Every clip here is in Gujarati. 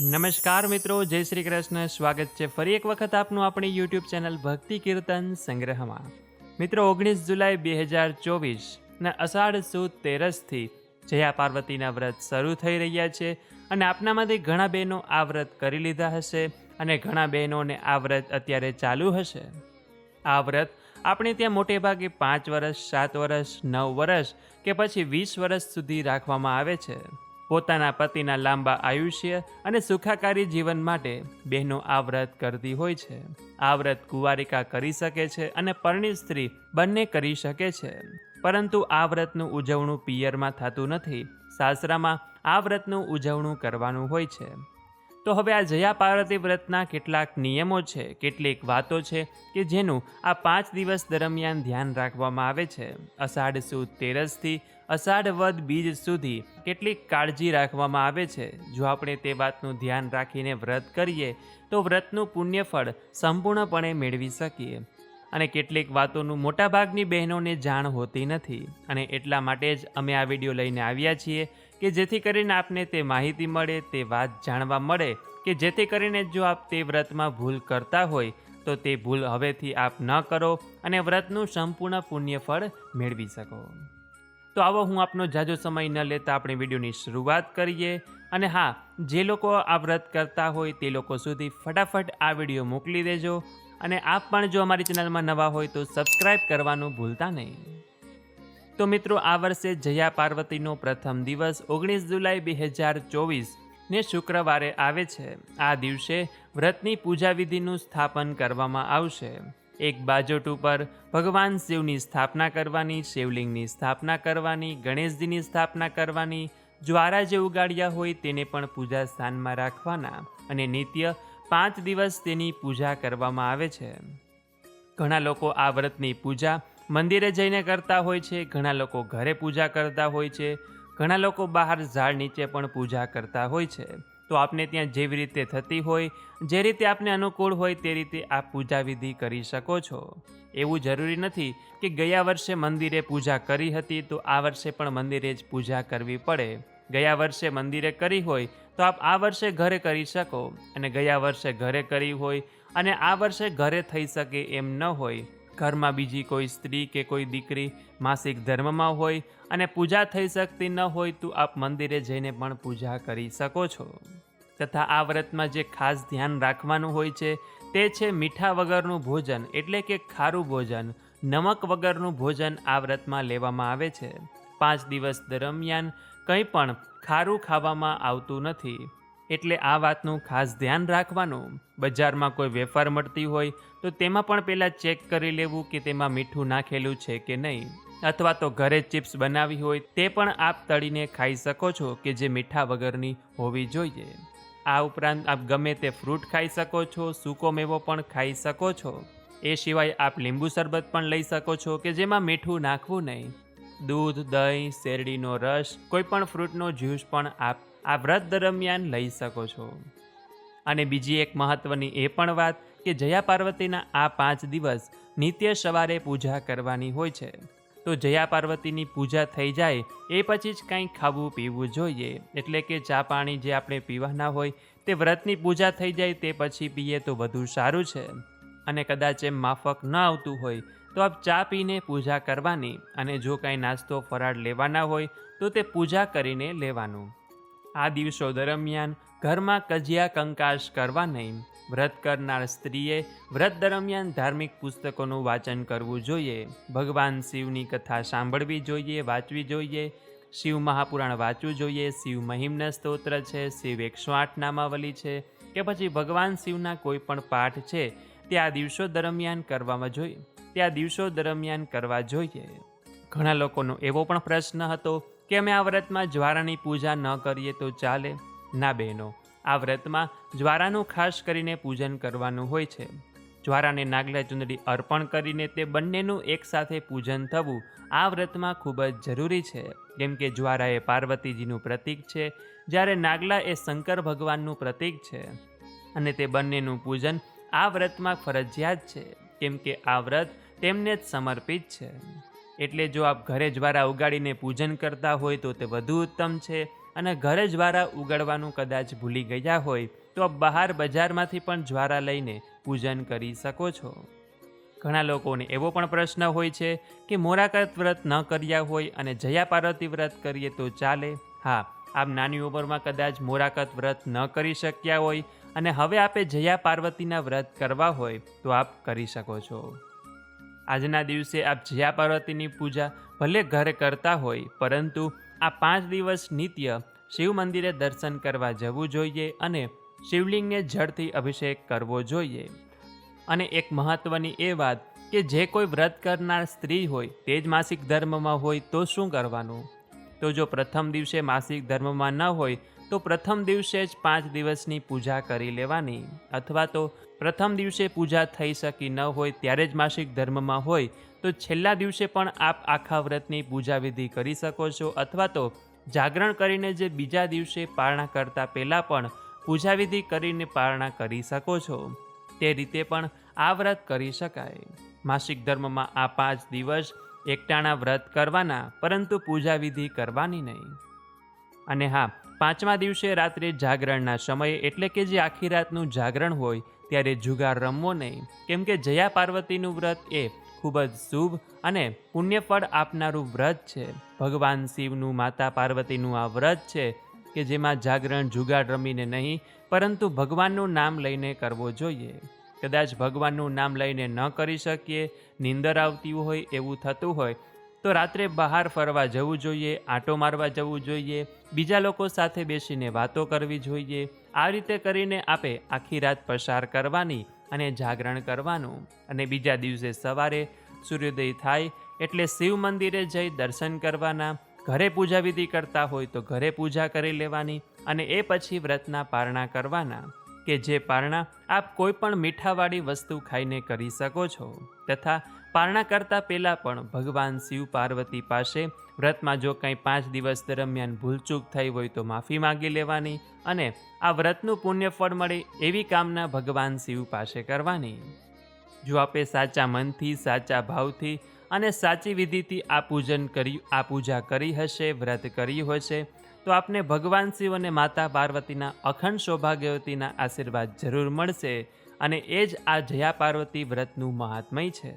નમસ્કાર મિત્રો, જય શ્રી કૃષ્ણ. સ્વાગત છે ફરી એક વખત આપનું આપણી યુટ્યુબ ચેનલ ભક્તિ કીર્તન સંગ્રહમાં. મિત્રો, ઓગણીસ જુલાઈ બે હજાર ચોવીસ ને અષાઢ સુદ તેરસથી જયા પાર્વતીના વ્રત શરૂ થઈ રહ્યા છે અને આપનામાંથી ઘણા બહેનો આ વ્રત કરી લીધા હશે અને ઘણા બહેનોને આ વ્રત અત્યારે ચાલુ હશે. આ વ્રત આપણે ત્યાં મોટે ભાગે પાંચ વર્ષ સાત વર્ષ નવ વર્ષ કે પછી વીસ વર્ષ સુધી રાખવામાં આવે છે. પોતાના પતિના લાંબા આયુષ્ય અને સુખાકારી જીવન માટે બહેનો આ વ્રત કરતી હોય છે. આ વ્રત કુંવારિકા કરી શકે છે અને પરણિત સ્ત્રી બંને કરી શકે છે. પરંતુ આ વ્રતનું ઉજવણું પિયરમાં થતું નથી. સાસરામાં આ વ્રતનું ઉજવણું કરવાનું હોય છે. તો હવે આ જયા પાર્વતી વ્રતના કેટલાક નિયમો છે, કેટલીક વાતો છે કે જેનું આ પાંચ દિવસ દરમિયાન ધ્યાન રાખવામાં આવે છે. અષાઢ સુદ તેરસથી અષાઢ વદ બીજ સુધી કેટલીક કાળજી રાખવામાં આવે છે. જો આપણે તે વાતનું ધ્યાન રાખીને વ્રત કરીએ, તો વ્રતનું પુણ્યફળ સંપૂર્ણપણે મેળવી શકીએ. અને કેટલીક વાતોનું મોટાભાગની બહેનોને જાણ હોતી નથી. અને એટલા માટે જ અમે આ વીડિયો લઈને આવ્યા છીએ કે જેથી કરીને આપને તે માહિતી મળે, તે વાત જાણવા મળે કે જેથી કરીને જો આપ તે વ્રતમાં ભૂલ કરતા હોય, તો તે ભૂલ હવેથી આપ ન કરો અને વ્રતનું સંપૂર્ણ પુણ્યફળ મેળવી શકો. તો આવો હું આપનો જાજો સમય ન લેતા આપણે વિડીયોની શરૂઆત કરીએ. અને હા, જે લોકો આ વ્રત કરતા હોય તે લોકો સુધી ફટાફટ આ વીડિયો મોકલી દેજો. અને આપ પણ જો અમારી ચેનલમાં નવા હોય તો સબસ્ક્રાઇબ કરવાનું ભૂલતા નહીં. તો મિત્રો, આ વર્ષે જયા પાર્વતીનો પ્રથમ દિવસ ઓગણીસ જુલાઈ બે હજાર ચોવીસ ને શુક્રવારે આવે છે. આ દિવસે વ્રતની પૂજા વિધિનું સ્થાપન કરવામાં આવશે. એક બાજોટ ઉપર ભગવાન શિવની સ્થાપના કરવાની, શિવલિંગની સ્થાપના કરવાની, ગણેશજીની સ્થાપના કરવાની, જ્વારા જે ઉગાડ્યા હોય તેને પણ પૂજા સ્થાનમાં રાખવાના અને નિત્ય પાંચ દિવસ તેની પૂજા કરવામાં આવે છે. ઘણા લોકો આ વ્રતની પૂજા મંદિરે જઈને કરતા હોય છે, ઘણા લોકો ઘરે પૂજા કરતા હોય છે, ઘણા લોકો બહાર ઝાડ નીચે પણ પૂજા કરતા હોય છે. તો આપને ત્યાં જેવી રીતે થતી હોય, જે રીતે આપને અનુકૂળ હોય તે રીતે આપ પૂજા વિધિ કરી શકો છો. એવું જરૂરી નથી કે ગયા વર્ષે મંદિરે પૂજા કરી હતી તો આ વર્ષે પણ મંદિરે જ પૂજા કરવી પડે. ગયા વર્ષે મંદિરે કરી હોય તો આપ આ વર્ષે ઘરે કરી શકો અને ગયા વર્ષે ઘરે કરી હોય અને આ વર્ષે ઘરે થઈ શકે એમ ન હોય. ઘરમાં બીજી કોઈ સ્ત્રી કે કોઈ દીકરી માસિક ધર્મમાં હોય અને પૂજા થઈ શકતી ન હોય તો આપ મંદિરે જઈને પણ પૂજા કરી શકો છો. તથા આ વ્રતમાં જે ખાસ ધ્યાન રાખવાનું હોય છે તે છે મીઠા વગરનું ભોજન એટલે કે ખારું ભોજન. નમક વગરનું ભોજન આ વ્રતમાં લેવામાં આવે છે. પાંચ દિવસ દરમિયાન કંઈ પણ ખારું ખાવામાં આવતું નથી. એટલે આ વાતનું ખાસ ધ્યાન રાખવાનું. બજારમાં કોઈ વેફર મળતી હોય, તો તેમાં પણ પહેલાં ચેક કરી લેવું કે તેમાં મીઠું નાખેલું છે કે નહીં. અથવા તો ઘરે ચિપ્સ બનાવી હોય, તે પણ આપ તળીને ખાઈ શકો છો કે જે મીઠા વગરની હોવી જોઈએ. આ ઉપરાંત આપ ગમે તે ફ્રૂટ ખાઈ શકો છો, સૂકો મેવો પણ ખાઈ શકો છો. એ સિવાય આપ લીંબુ શરબત પણ લઈ શકો છો કે જેમાં મીઠું નાખવું નહીં. દૂધ, દહીં, શેરડીનો રસ કોઈ પણ ફ્રૂટનો જ્યુસ પણ આપ આ વ્રત દરમિયાન લઈ શકો છો. અને બીજી એક મહત્ત્વની એ પણ વાત કે જયા પાર્વતીના આ પાંચ દિવસ નિત્ય સવારે પૂજા કરવાની હોય છે. તો જયા પાર્વતીની પૂજા થઈ જાય એ પછી જ કંઈ ખાવું પીવું જોઈએ. એટલે કે ચા પાણી જે આપણે પીવાના હોય તે વ્રતની પૂજા થઈ જાય તે પછી પીએ તો વધુ સારું છે. અને કદાચ એમ માફક ન આવતું હોય તો આપ ચા પીને પૂજા કરવાની અને જો કાંઈ નાસ્તો, ફરાળ લેવાના હોય, તો તે પૂજા કરીને લેવાનું. આ દિવસો દરમિયાન ઘરમાં કજિયા કંકાશ કરવા નહીં. વ્રત કરનાર સ્ત્રીએ વ્રત દરમિયાન ધાર્મિક પુસ્તકોનું વાંચન કરવું જોઈએ. ભગવાન શિવની કથા સાંભળવી જોઈએ, વાંચવી જોઈએ. શિવ મહાપુરાણ વાંચવું જોઈએ. શિવ મહિમ્ન સ્તોત્ર છે. શિવ એકસો આઠ નામાવલી છે. કે પછી ભગવાન શિવના કોઈ પણ પાઠ છે, તે આ દિવસો દરમિયાન કરવામાં જોઈએ તે આ દિવસો દરમિયાન કરવા જોઈએ. ઘણા લોકોનો એવો પણ પ્રશ્ન હતો કે અમે આ વ્રતમાં જ્વારાની પૂજા ન કરીએ તો ચાલે? ના બહેનો, આ વ્રતમાં જ્વારાનું ખાસ કરીને પૂજન કરવાનું હોય છે. જ્વારાને નાગલા ચુંદડી અર્પણ કરીને તે બંનેનું એકસાથે પૂજન થવું આ વ્રતમાં ખૂબ જ જરૂરી છે. કેમ કે જ્વારા એ પાર્વતીજીનું પ્રતીક છે, જ્યારે નાગલા એ શંકર ભગવાનનું પ્રતીક છે. અને તે બંનેનું પૂજન આ વ્રતમાં ફરજિયાત છે. કેમ કે આ વ્રત તેમને જ સમર્પિત છે. એટલે જો આપ ઘરે જ્વારા ઉગાડીને પૂજન કરતા હોય તો તે વધુ ઉત્તમ છે અને ઘરે જ્વારા ઉગાડવાનું કદાચ ભૂલી ગયા હોય તો આપ બહાર બજારમાંથી પણ જ્વારા લઈને પૂજન કરી શકો છો. ઘણા લોકોને એવો પણ પ્રશ્ન હોય છે કે મોરાકત વ્રત ન કર્યા હોય અને જયા પાર્વતી વ્રત કરીએ તો ચાલે? હા, આપ નાની ઉંમરમાં કદાચ મોરાકત વ્રત ન કરી શક્યા હોય અને હવે આપે જયા પાર્વતીના વ્રત કરવા હોય તો આપ કરી શકો છો. આજના દિવસે આપ જયા પાર્વતીની પૂજા ભલે ઘરે કરતા હોય, પરંતુ આ પાંચ દિવસ નિત્ય શિવ મંદિરે દર્શન કરવા જવું જોઈએ અને શિવલિંગને જળથી અભિષેક કરવો જોઈએ. અને એક મહત્ત્વની એ વાત કે જે કોઈ વ્રત કરનાર સ્ત્રી હોય, તે જ માસિક ધર્મમાં હોય તો શું કરવાનું? તો જો પ્રથમ દિવસે માસિક ધર્મમાં ન હોય, તો પ્રથમ દિવસે જ પાંચ દિવસની પૂજા કરી લેવાની. અથવા તો પ્રથમ દિવસે પૂજા થઈ શકી ન હોય ત્યારે જ માસિક ધર્મમાં હોય, તો છેલ્લા દિવસે પણ આપ આખા વ્રતની પૂજા વિધિ કરી શકો છો. અથવા તો જાગરણ કરીને જે બીજા દિવસે પારણા કરતા પહેલાં પણ પૂજા વિધિ કરીને પારણા કરી શકો છો. તે રીતે પણ આ વ્રત કરી શકાય. માસિક ધર્મમાં આ પાંચ દિવસ એકટાણા વ્રત કરવાના, પરંતુ પૂજા વિધિ કરવાની નહીં. અને હા, પાંચમા દિવસે રાત્રે જાગરણના સમયે એટલે કે જે આખી રાતનું જાગરણ હોય, ત્યારે જુગાર રમવો નહીં. કેમ કે જયા પાર્વતીનું વ્રત એ ખૂબ જ શુભ અને પુણ્યફળ આપનારું વ્રત છે. ભગવાન શિવનું, માતા પાર્વતીનું આ વ્રત છે કે જેમાં જાગરણ, જુગાર રમીને નહીં, પરંતુ ભગવાનનું નામ લઈને કરવો જોઈએ. કદાચ ભગવાનનું નામ લઈને ન કરી શકીએ, નિંદર આવતી હોય એવું થતું હોય, તો રાત્રે બહાર ફરવા જવું જોઈએ, આંટો મારવા જવું જોઈએ, બીજા લોકો સાથે બેસીને વાતો કરવી જોઈએ. આ રીતે કરીને આપે આખી રાત પસાર કરવાની અને જાગરણ કરવાનું. અને બીજા દિવસે સવારે સૂર્યોદય થાય એટલે શિવ મંદિરે જઈ દર્શન કરવાના, ઘરે પૂજા વિધિ કરતા હોય તો ઘરે પૂજા કરી લેવાની અને એ પછી વ્રતના પારણા કરવાના. કે જે પારણા આપ કોઈ પણ મીઠાવાળી વસ્તુ ખાઈને કરી શકો છો. તથા પારણા કરતાં પહેલાં પણ ભગવાન શિવ પાર્વતી પાસે વ્રતમાં જો કંઈ પાંચ દિવસ દરમિયાન ભૂલચૂક થઈ હોય તો માફી માગી લેવાની અને આ વ્રતનું પુણ્ય ફળ મળે એવી કામના ભગવાન શિવ પાસે કરવાની. જો આપે સાચા મનથી, સાચા ભાવથી અને સાચી વિધિથી આ પૂજન કર્યું, આ પૂજા કરી હશે, વ્રત કર્યું હશે તો આપને ભગવાન શિવ અને માતા પાર્વતીના અખંડ સૌભાગ્યવતીના આશીર્વાદ જરૂર મળશે અને એ જ આ જયા પાર્વતી વ્રતનું મહાત્મય છે.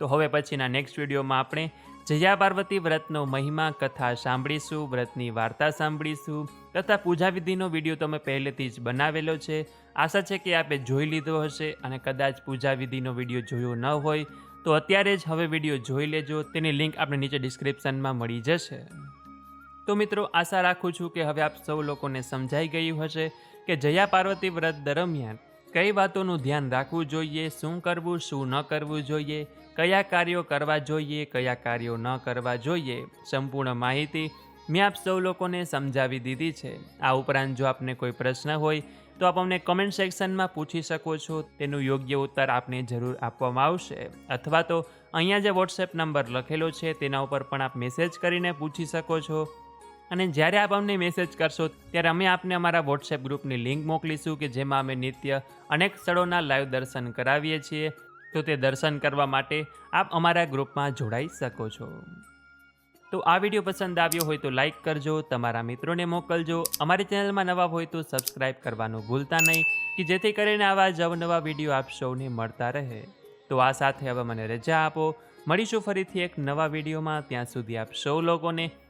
તો હવે પછીના નેક્સ્ટ વિડીયોમાં આપણે જયા પાર્વતી વ્રતનો મહિમા કથા સાંભળીશું, વ્રતની વાર્તા સાંભળીશું તથા પૂજાવિધિનો વીડિયો તમે પહેલેથી જ બનાવેલો છે. આશા છે કે આપે જોઈ લીધો હશે અને કદાચ પૂજાવિધિનો વીડિયો જોયો ન હોય તો અત્યારે જ હવે વીડિયો જોઈ લેજો. તેની લિંક આપણે નીચે ડિસ્ક્રિપ્શનમાં મળી જશે. તો મિત્રો, આશા રાખું છું કે હવે આપ સૌ લોકોને સમજાઈ ગયું હશે કે જયા પાર્વતી વ્રત દરમિયાન કઈ વાતોનું ધ્યાન રાખવું જોઈએ, શું કરવું, શું ન કરવું જોઈએ, કયા કાર્યો કરવા જોઈએ, કયા કાર્યો ન કરવા જોઈએ, સંપૂર્ણ માહિતી મેં આપ સૌ લોકોને સમજાવી દીધી છે. આ ઉપરાંત જો આપને કોઈ પ્રશ્ન હોય, તો આપ અમને કમેન્ટ સેક્શનમાં પૂછી શકો છો. તેનું યોગ્ય ઉત્તર આપને જરૂર આપવામાં આવશે. અથવા તો અહીંયા જે વોટ્સએપ નંબર લખેલો છે, તેના ઉપર પણ આપ મેસેજ કરીને પૂછી શકો છો. અને જ્યારે આપ અમને મેસેજ કરશો, ત્યારે અમે આપને અમારા વોટ્સએપ ગ્રુપની લિંક મોકલીશું કે જેમાં અમે નિત્ય અનેક સ્થળોના લાઈવ દર્શન કરાવીએ છીએ. તો તે દર્શન કરવા માટે આપ અમારા ગ્રુપમાં જોડાઈ શકો છો. તો આ વીડિયો પસંદ આવ્યો હોય તો લાઈક કરજો, તમારા મિત્રોને મોકલજો. અમારી ચેનલમાં નવા હોય તો સબસ્ક્રાઈબ કરવાનું ભૂલતા નહીં, કે જેથી કરીને આવા જ અવનવા વીડિયો આપ સૌને મળતા રહે. તો આ સાથે હવે મને રજા આપો. મળીશું ફરીથી એક નવા વિડીયોમાં. ત્યાં સુધી આપ સૌ લોકોને